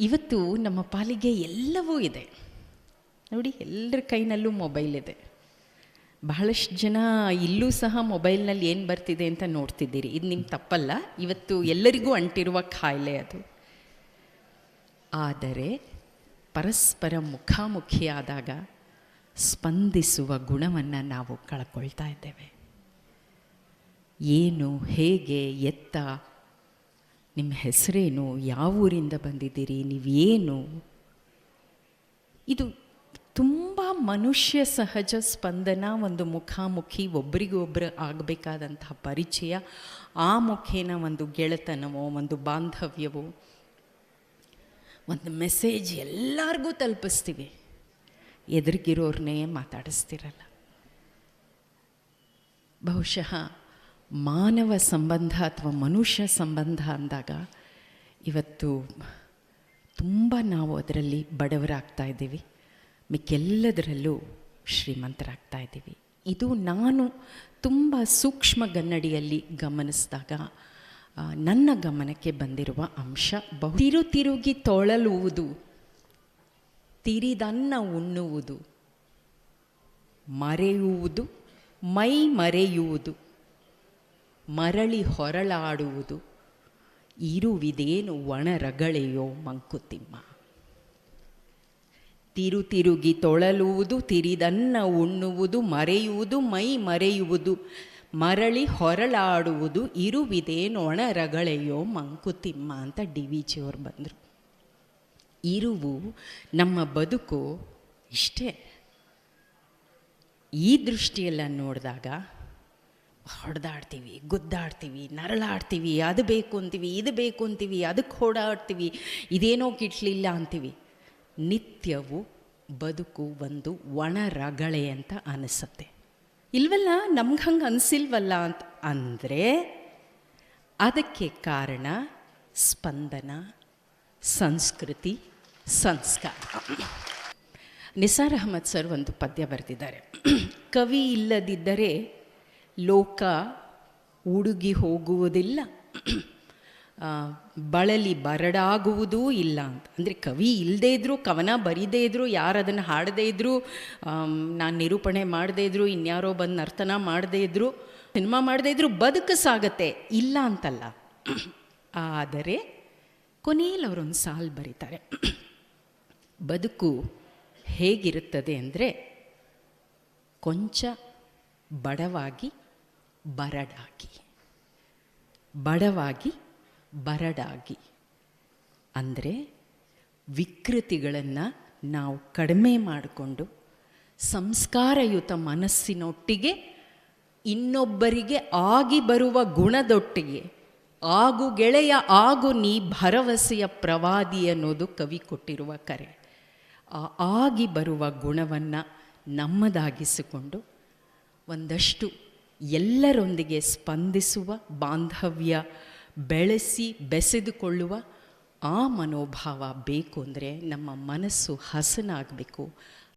ಇವತ್ತು ನಮ್ಮ ಪಾಲಿಗೆ ಎಲ್ಲವೂ ಇದೆ. ನೋಡಿ, ಎಲ್ಲರ ಕೈನಲ್ಲೂ ಮೊಬೈಲ್ ಇದೆ. ಬಹಳಷ್ಟು ಜನ ಇಲ್ಲೂ ಸಹ ಮೊಬೈಲ್ನಲ್ಲಿ ಏನು ಬರ್ತಿದೆ ಅಂತ ನೋಡ್ತಿದ್ದೀರಿ. ಇದು ನಿಮ್ಮ ತಪ್ಪಲ್ಲ. ಇವತ್ತು ಎಲ್ಲರಿಗೂ ಅಂಟಿರುವ ಖಾಯಿಲೆ ಅದು. ಆದರೆ ಪರಸ್ಪರ ಮುಖಾಮುಖಿಯಾದಾಗ ಸ್ಪಂದಿಸುವ ಗುಣವನ್ನು ನಾವು ಕಳ್ಕೊಳ್ತಾ ಇದ್ದೇವೆ. ಏನು, ಹೇಗೆ, ಎತ್ತ ನಿಮ್ಮ ಹೆಸರೇನು? ಯಾವ ಊರಿಂದ ಬಂದಿದ್ದೀರಿ? ನೀವೇನು? ಇದು ತುಂಬ ಮನುಷ್ಯ ಸಹಜ ಸ್ಪಂದನ, ಒಂದು ಮುಖಾಮುಖಿ ಒಬ್ಬರಿಗೊಬ್ಬರು ಆಗಬೇಕಾದಂತಹ ಪರಿಚಯ. ಆ ಮುಖೇನ ಒಂದು ಗೆಳೆತನವೋ, ಒಂದು ಬಾಂಧವ್ಯವೋ, ಒಂದು ಮೆಸೇಜ್ ಎಲ್ಲರಿಗೂ ತಲುಪಿಸ್ತೀವಿ. ಎದುರಿಗಿರೋರನ್ನೇ ಮಾತಾಡಿಸ್ತಿರಲ್ಲ. ಬಹುಶಃ ಮಾನವ ಸಂಬಂಧ ಅಥವಾ ಮನುಷ್ಯ ಸಂಬಂಧ ಅಂದಾಗ ಇವತ್ತು ತುಂಬ ನಾವು ಅದರಲ್ಲಿ ಬಡವರಾಗ್ತಾ ಇದ್ದೀವಿ. ಮಿಕ್ಕೆಲ್ಲದರಲ್ಲೂ ಶ್ರೀಮಂತರಾಗ್ತಾ ಇದ್ದೀವಿ. ಇದು ನಾನು ತುಂಬ ಸೂಕ್ಷ್ಮ ಗನ್ನಡಿಯಲ್ಲಿ ಗಮನಿಸಿದಾಗ ನನ್ನ ಗಮನಕ್ಕೆ ಬಂದಿರುವ ಅಂಶ ಬಹು ತಿರು ತಿರುಗಿ ತೊಳಲುವುದು, ತಿರಿದನ್ನ ಉಣ್ಣುವುದು, ಮರೆಯುವುದು ಮೈ ಮರೆಯುವುದು ಮರಳಿ ಹೊರಳಾಡುವುದು. ಇರುವಿದೇನು ಒಣರಗಳೆಯೋ ಮಂಕುತಿಮ್ಮ. ತಿರು ತಿರುಗಿ ತೊಳಲುವುದು, ತಿರಿದನ್ನ ಉಣ್ಣುವುದು, ಮರೆಯುವುದು, ಮೈ ಮರೆಯುವುದು, ಮರಳಿ ಹೊರಳಾಡುವುದು, ಇರುವಿದೇನು ಒಣರಗಳೆಯೋ ಮಂಕುತಿಮ್ಮ ಅಂತ ಡಿ ವಿ ಜಿಯವ್ರು ಬಂದರು. ಇರುವು ನಮ್ಮ ಬದುಕು ಇಷ್ಟೇ. ಈ ದೃಷ್ಟಿಯೆಲ್ಲ ನೋಡಿದಾಗ ಹೊಡೆದಾಡ್ತೀವಿ, ಗುದ್ದಾಡ್ತೀವಿ, ನರಳಾಡ್ತೀವಿ, ಅದು ಬೇಕು ಅಂತೀವಿ, ಇದು ಬೇಕು ಅಂತೀವಿ, ಅದಕ್ಕೆ ಹೊಡಾಡ್ತೀವಿ ಇದೇನೋ ಕಿಟ್ಲಿಲ್ಲ ಅಂತೀವಿ. ನಿತ್ಯವು ಬದುಕು ಒಂದು ಒಣ ರಗಳೆ ಅಂತ ಅನಿಸುತ್ತೆ. ಇಲ್ವಲ್ಲ, ನಮ್ಗೆ ಹಂಗೆ ಅನಿಸಿಲ್ವಲ್ಲ ಅಂತ? ಅಂದರೆ ಅದಕ್ಕೆ ಕಾರಣ ಸ್ಪಂದನ, ಸಂಸ್ಕೃತಿ, ಸಂಸ್ಕಾರ. ನಿಸಾರ್ ಅಹಮದ್ ಸರ್ ಒಂದು ಪದ್ಯ ಬರೆದಿದ್ದಾರೆ. ಕವಿ ಇಲ್ಲದಿದ್ದರೆ ಲೋಕ ಉಡುಗಿ ಹೋಗುವುದಿಲ್ಲ. ಬಳಲಿ ಬರಡಾಗುವುದೂ ಇಲ್ಲ ಅಂತ. ಅಂದರೆ ಕವಿ ಇಲ್ಲದೇ ಇದ್ದರೂ ಕವನ ಬರೀದೇ ಇದ್ದರೂ ಯಾರು ಅದನ್ನು ಹಾಡದೇ ಇದ್ದರೂ ನಾನು ನಿರೂಪಣೆ ಮಾಡದೇ ಇದ್ದರೂ ಇನ್ಯಾರೋ ಬಂದು ನರ್ತನ ಮಾಡದೇ ಇದ್ದರೂ ಸಿನಿಮಾ ಮಾಡದೇ ಇದ್ದರೂ ಬದುಕು ಸಾಗತ್ತೆ, ಇಲ್ಲ ಅಂತಲ್ಲ. ಆದರೆ ಕೊನೆಯಲ್ಲಿ ಅವರೊಂದು ಸಾಲು ಬರೀತಾರೆ. ಬದುಕು ಹೇಗಿರುತ್ತದೆ ಅಂದರೆ ಕೊಂಚ ಬಡವಾಗಿ ಬರಡಾಗಿ. ಬಡವಾಗಿ ಬರಡಾಗಿ. ಅಂದರೆ ವಿಕೃತಿಗಳನ್ನು ನಾವು ಕಡಿಮೆ ಮಾಡಿಕೊಂಡು ಸಂಸ್ಕಾರಯುತ ಮನಸ್ಸಿನೊಟ್ಟಿಗೆ ಇನ್ನೊಬ್ಬರಿಗೆ ಆಗಿ ಬರುವ ಗುಣದೊಟ್ಟಿಗೆ ಆಗು ಗೆಳೆಯ ಆಗು ನೀ ಭರವಸೆಯ ಪ್ರವಾದಿ ಅನ್ನೋದು ಕವಿ ಕೊಟ್ಟಿರುವ ಕರೆ. ಆ ಆಗಿ ಬರುವ ಗುಣವನ್ನು ನಮ್ಮದಾಗಿಸಿಕೊಂಡು ಒಂದಷ್ಟು ಎಲ್ಲರೊಂದಿಗೆ ಸ್ಪಂದಿಸುವ ಬಾಂಧವ್ಯ ಬೆಳೆಸಿ ಬೆಸೆದುಕೊಳ್ಳುವ ಆ ಮನೋಭಾವ ಬೇಕು ಅಂದರೆ ನಮ್ಮ ಮನಸ್ಸು ಹಸನಾಗಬೇಕು.